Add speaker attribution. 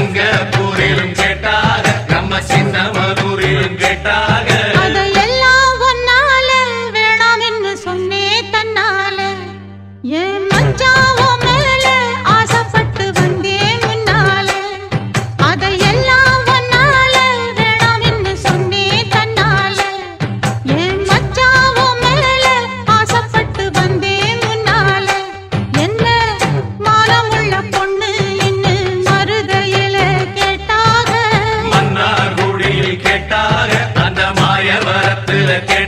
Speaker 1: சிங்கப்பூரிலும் கேட்டாக நம்ம சின்ன மதுரிலும் கேட்டாக. the